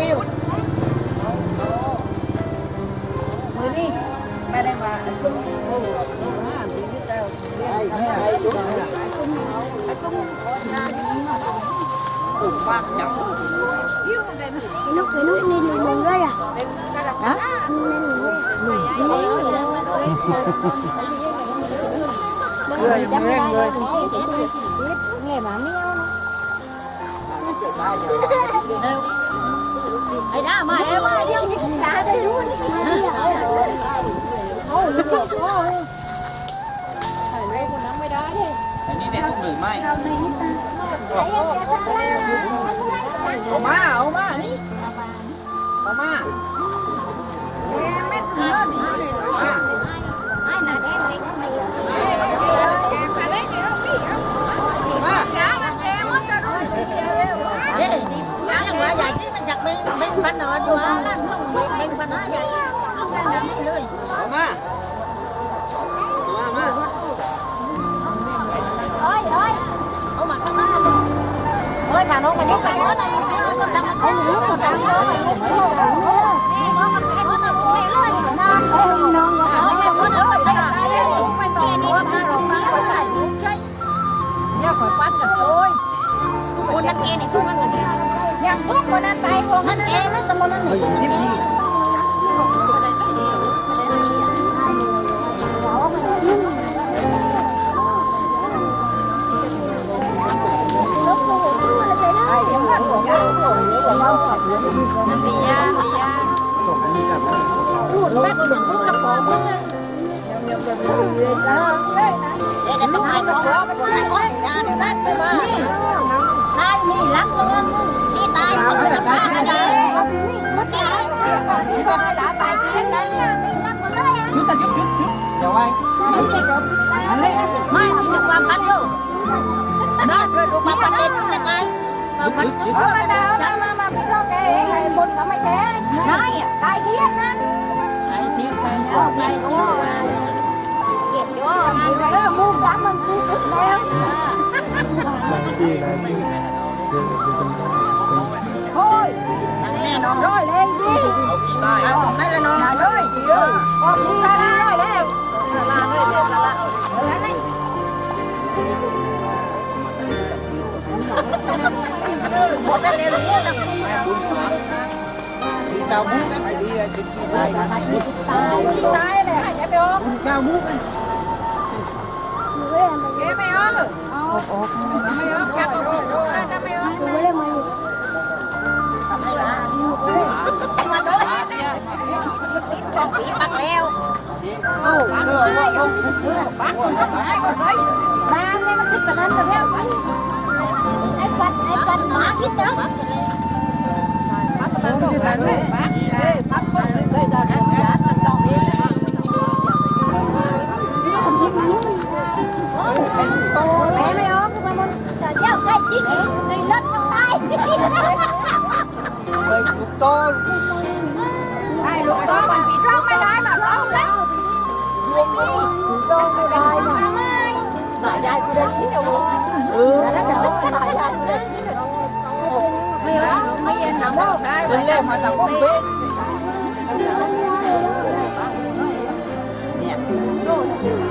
ปิ้วมือนี่ไม่ได้มาตุ้งโอ้โหห้าปีที่แล้วไอ้แม่ ไอ้หน้านนี้มาปลูกมากจังยิ้วเด่นลูกไปลูกในหนึ่งหนึ่งเลยอะเด่นกระดับในหนึ่งเลยหนึ่งเลยเรื่อยยังเร่งเลยเงี้ยมาเดี๋ยวนี้ตาได้รู้นี่โอ้โอ้ยใส่ไว้คนนั้นไม่ได้เลยอันนี้ได็ดหรือไม่เนนี้ตาไอ้ยังจะตาเอามาเอามานี่เอามาไม่เลิก กมันดังเลยนี่น้องมันให้มันจะไม่รอดน้องเอ้ยน้องน้องมันเลยได้ได้ไม่ต้องหัวมาหรอกมาไปใส่ลูกใช่เนี่ยข่อมันกันโอ้ยคนนักเรียนนี่คือมันนอย่างพวกคนนั้นตายพวกนั้นเองไม่สมนั่นนี่ทิพย์นี่ ต้องให้ของเราไปให้ของยาเดี๋ยวนั่นไปมานี่นายนี่รักเงินที่ตายคนจะพาอะไรมันตายตายเทียนนั้นไม่รักมันเลยอะยุดแต่ยุดยุดยุดเดี๋ยวไว้อันเล็กไม่ที่จะความพันอยู่นะเลยลูกมาพันเด็ดยังไงมาพันยุดเออมาดาวมามามาพี่ก็แกให้บนก็ไม่แกใช่ตายเทียนนั้นไอ้ที่ไปแล้วไปโอ้เก็บโย่นะ เออมุมดำมันคือตึกแล้วโอ้ยนั่นแน่นอนร้อยแรงดีเอาขี้ใต้เอาของนั่นละน้องร้อยดีเออออกมุมละร้อยแล้ว เออว่าลงปักคนทำไมก็ไปบ้านนี่มันติดแบบนั้นเลยไอ้ฟัดไอ้ ฟัดหมาคิดจังปักกันต้องกันเลยปักเอ้ยปักคนเลยจะได้ยามันต้องเองเป็นโตแม่ไม่ออกคือมัน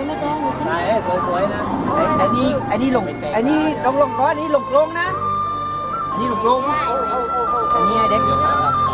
จะเย้าใกล้ชิดในรถมันตายเลยถูกโตไอ้ลูกต้องมันปิ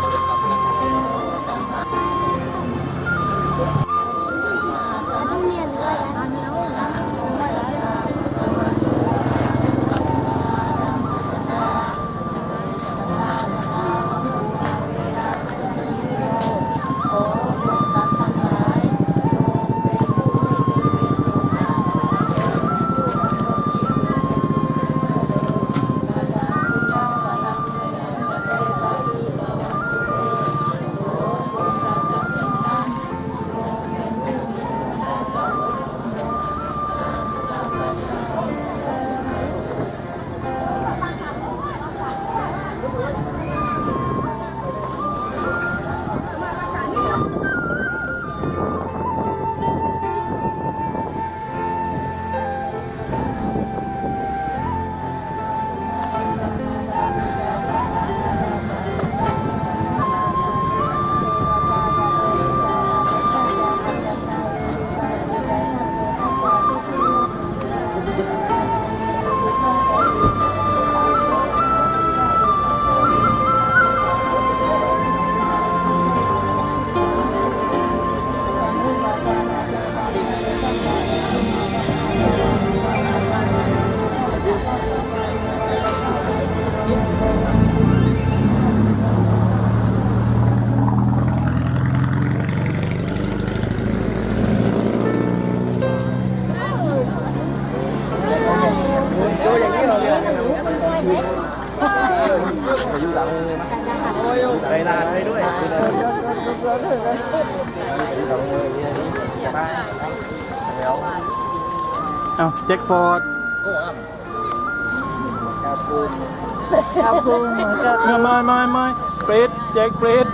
ปรตแจ็คเปรต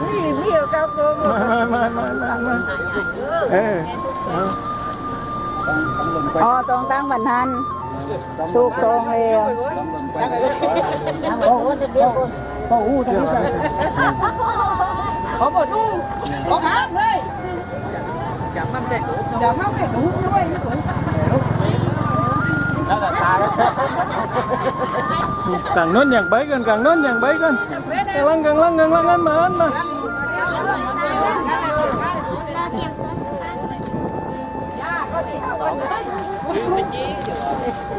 นี่นี่เอาพุงไม่ไม่ไม่ไม่ไม่เออเอาอ๋อตรงตั้งบันทันถูกตรงเลยโอ้โหเดียวโอ้โหทั้งนี้เขาบอกดู có hát đây จับมันเด็ก giờ móc cái đủ cái quay nó cũng แล้วแต่ตาแล้ว càng nón nhàng bấy con, càng nón nhàng bấy con. Càng lăng càng lăng càng lăng ăn mà ăn mà.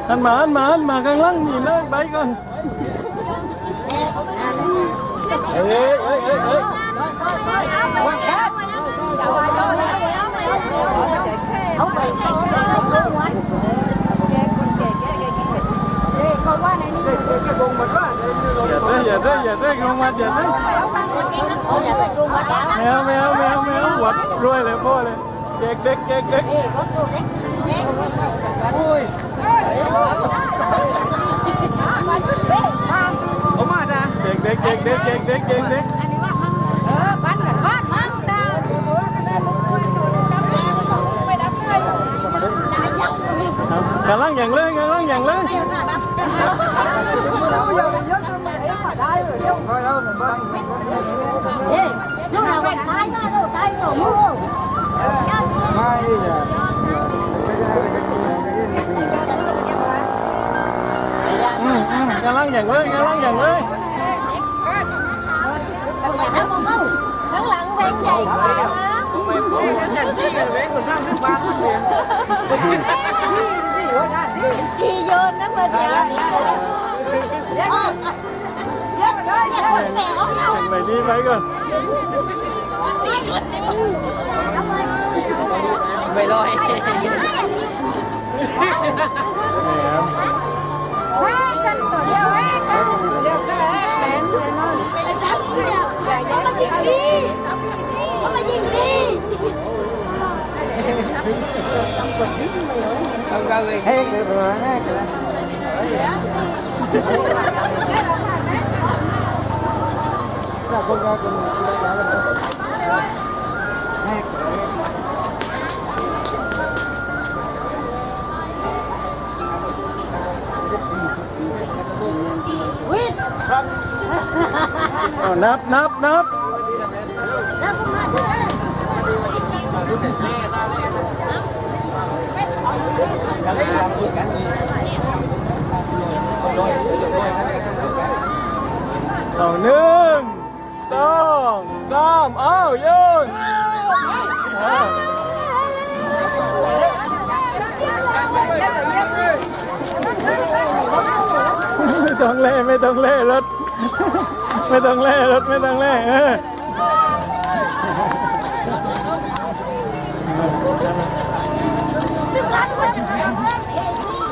Ăn mà ăn mà ăn mà, càng lăng nhìn nó bấy con. Ê ê ê ê ê. Quan ว่าในนี้อย่าเด้นอย่าเด้นอย่าเด้นลงมาอย่าเต้นแมวแมวเมวแมวหวัดรวยเลยพ่อเลยเด็กเด็กเด็กเด็กโอ้ยเอามาจ้ะเด็กเด็กเด็กเด็กเด็กเด็กเด็กเด็กเออบ้านกันบ้านมันดาวกำลังอย่างเลยกำลังอย่างเลย bây giờ mình dứt mà rồi chứ thôi thôi mình bớt ê lúc nào mình tay ra đâu tay đổ mưa mai đi giờ nghe lắng dần ơi nghe lắng dần? จีโยนนะเมื่อกี้ยเยอะเยอะเลยเยอะคนแตกออกเอา mày ไปลอยเดี๋ยวก็แอนแอนแอนนอน จับจับจับจับจับ Hey, good morning. Oh, nap, nap, nap. ต่อหนึ่งสองสามเอ้ายืนไม่ต้องเล่ไม่ต้องเล่รถไม่ต้องเล่รถไม่ต้องเล่เออ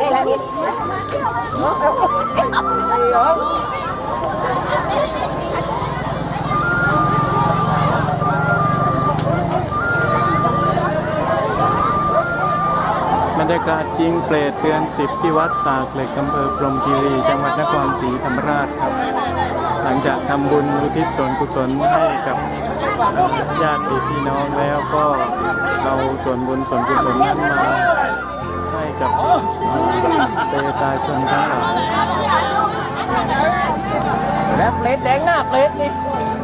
đây là đi บรรยากาศจริงเปรตเดือนสิบที่วัดสากเหล็กอำเภอพรมคีรีจังหวัดนครศรีธรรมราชครับ หลังจากทำบุญอุทิศส่วนกุศลให้กับ ญาติพี่น้องแล้วก็เราส่วนบุญส่วนกุศลนั้นมาให้กับเตยตายชนทั้งหลาย đẹp lết đánh à lết đi Ê, con này nói là Mày này không á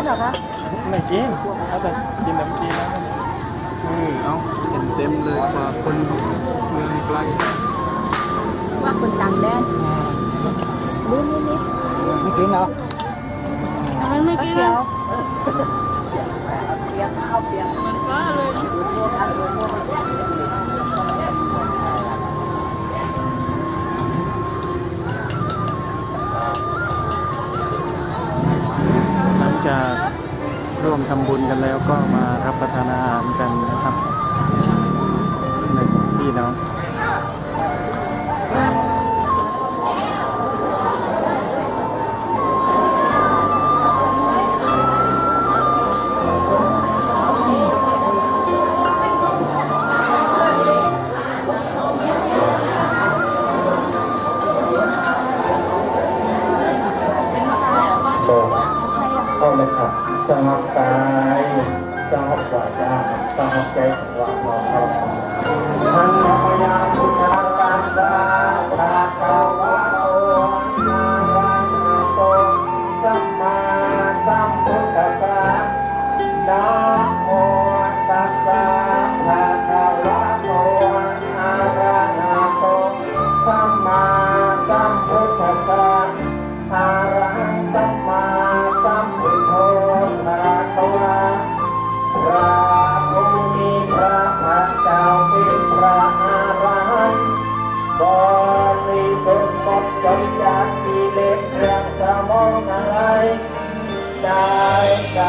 นเหรอคะไม่กินเอาแต่กินน้ำจีนแล้วเออเอาเต็มเต็มๆเลยกว่าคนเมืองไกลว่าคนต่างแดนนี่นี่นี่ Không kiếm đâu ทำไมไม่กินอะเปียกเอาเปียกหลัง จากร่วมทำบุญกันแล้วก็มารับประทานอาหารกันนะครับหนึ่งพี่น้อง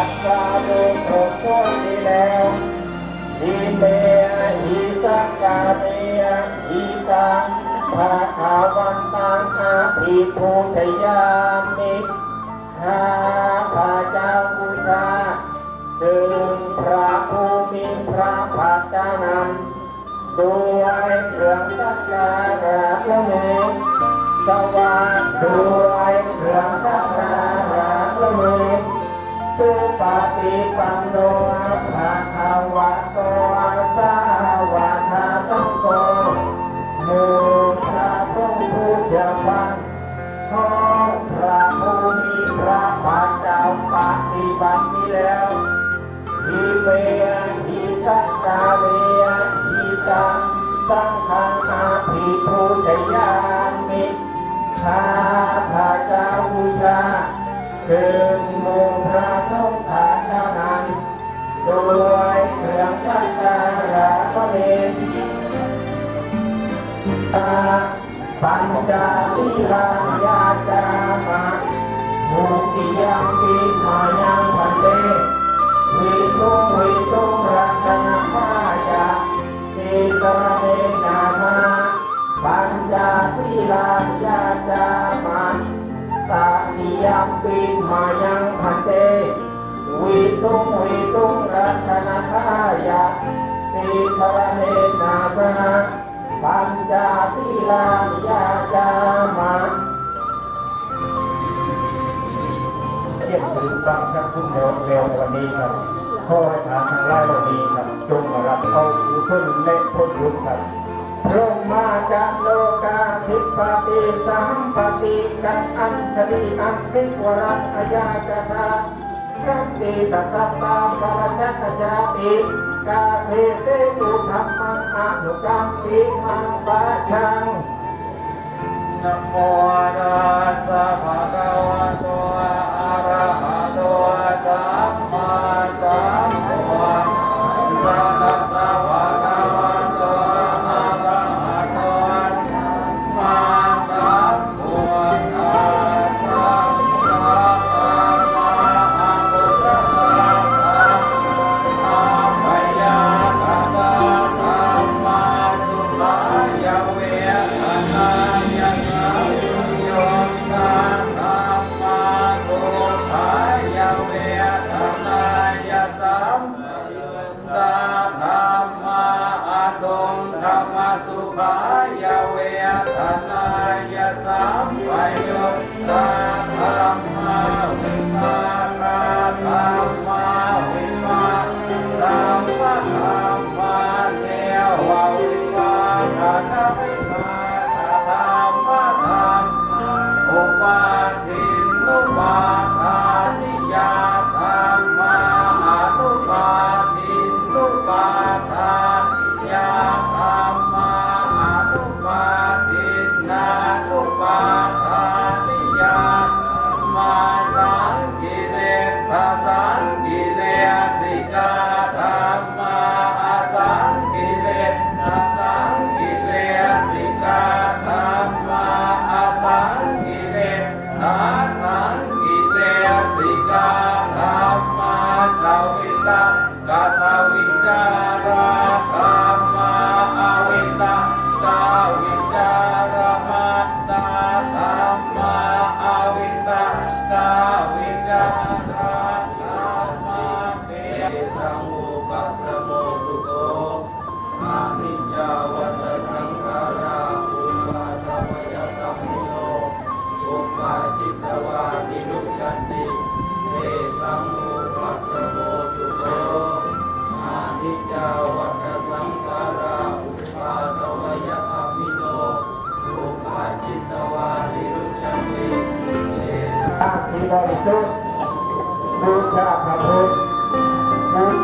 กักกาโลกครบถ้วนดีแล้วทีเมหิสักกาเมหิตังภาคาวันตังอาภิภูชยามิข้าพระเจ้าบูชาถึงพระผู้มีพระภาคเจ้านั้นด้วยเครื่องสักการะละเมสวัสดิ์ด้วยเครื่องสักการะละเม สุปฏิปันโนภะคะวะโตสาวะคาสังโฆมูพระผู้ผู้เชื่อฟังของพระผู้มีพระภาคเจ้าปฏิบัตินี้แล้วทีเวทีสัจจาเวทีตังสังฆาภิภูชยามิ ปัญจศีลาญาจามาภูติยังปิมายังพันเตวิทุงวิทุงรัตนาภายาติสรเนนามาปัญจศีลาญาจามาตาติยัมปิมายังพันเตวิทุงวิทุงรัตนาภายาติสรเนนามา ปัญจศีลาญาจามาเทียบถือฟังชักพุ่งเร็วเร็วในวันนี้ครับขอให้ทางทางไล่วันนี้ครับจงรับเอาอุทุนและพ้นทุกข์ครับลงมาจากโลกาทิปติสัมปติกันอัญชลีอันติวรัตอยากตาสันติตัสสะตาปรชักจาติ กาเทเสตุธรรมังอนุกรรมปิมังปะชังนโมตัสสะภะคะวะโตอะระหะโตสัมมาสัมพุทธัสสะ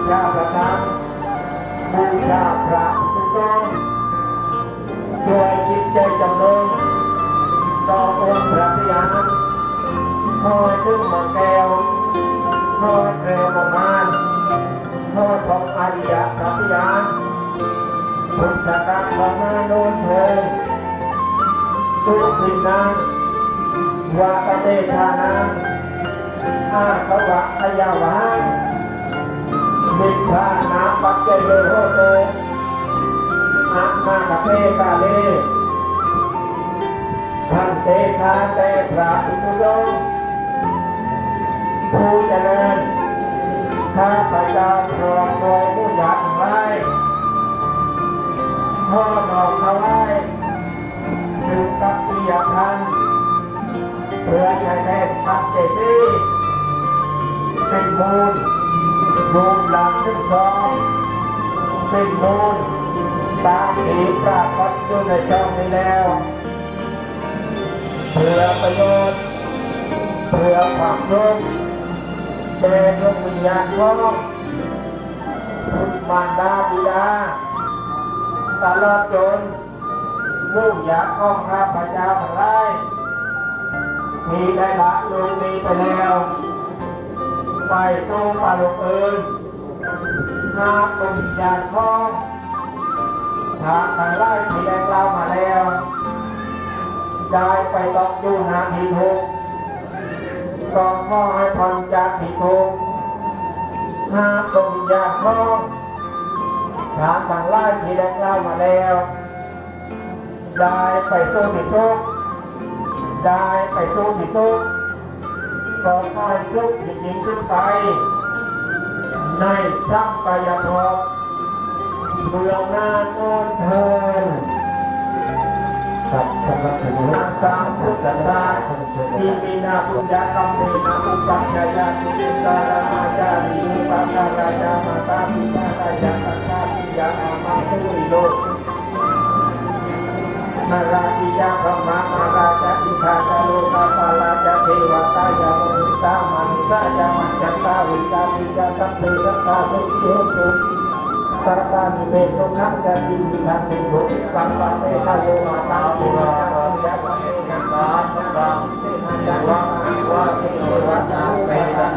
ชาพระธรรมบูชาพระพุทธองค์ด้วยจิตใจจำนงต่อองค์พระพยานคอยถึงมาแก้วคอยเกลวมามานคอยของอริยพระพยานพุทธกังวนาโนนเทิงสุขินังวาปเตทานังอาสวะพยาวัง มิทานาปัจเจโยโหโตอามาคเปกาเลทันเตทาเตพระอุตุโยผู้เจริญข้าพเจ้าพร้อมโดยผู้อยากไว้พ่อดอกถวายถึงกับปียพันเพื่อจะได้ปัจเจตีเป็นมูล มูลหลังทั้งสองเป็นมูลตามที่ปรากฏอยู่ในช่องนี้แล้วเพื่อประโยชน์เพื่อความสุขแด่ดวงวิญญาณของคุณมารดาบิดาตลอดจนลูกอยากของข้าพเจ้าทั้งหลายที่ได้ละลูกนี้ไปแล้ว ไปสู้ปลาลูกเอิญหากเป็นวิญาณท้องทางทางไล่ที่ได้กล่าวมาแล้วได้ไปตอกอยู่นาทีทุกข์ก็ขอให้พ้นจากที่ทุกหากเป็นวิญาณท้องทางทางไล่ที่ได้กล่าวมาแล้วได้ไปสู้ที่ทุกได้ไปสู้ที่ทุก ข์ก็ขอให้สุขยิ่งขึ้นไป ในสัมปายภพเมืองนานโอนเทินสัพพะถึงนัสสังพุทธศาสนามีนาปุญญากรรมเมนะอุปัจจายาตุจิตารามาจาริอุปการาจามาตาปิตาราจาตัตตาปิยาอามาตุริโล นาราติยาพระมามาราชอิทาจาโลกาปาราชเทวตายามนิตามนิตายามันจัตตาวิกาปิยาสัพเพสัตตาสุขิโยสุสัตตานิเวศนังจติวิทันติโภสัมปะเตทะโยมาตังปุราปิยาสัพเพสัตตาสัพพังเตนะจักวังอิวะเทวะนาเปตนะเปตน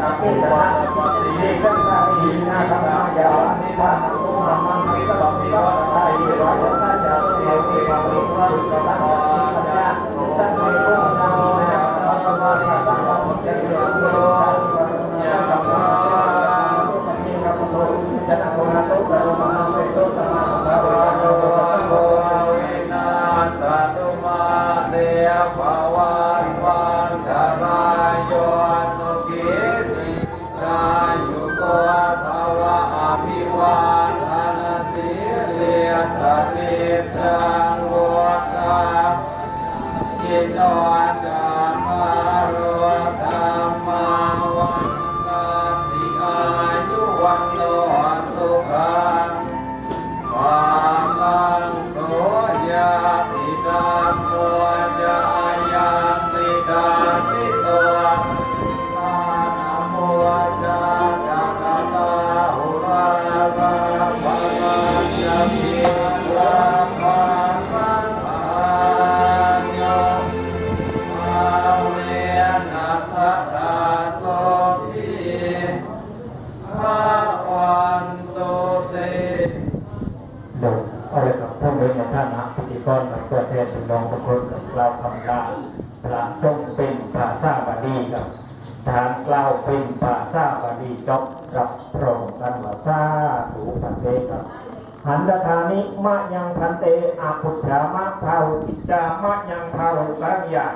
พุทธามะภาวุติจามะยังภาวุกัญญา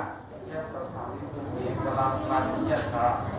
สาธุพันเตเอาละครับท่า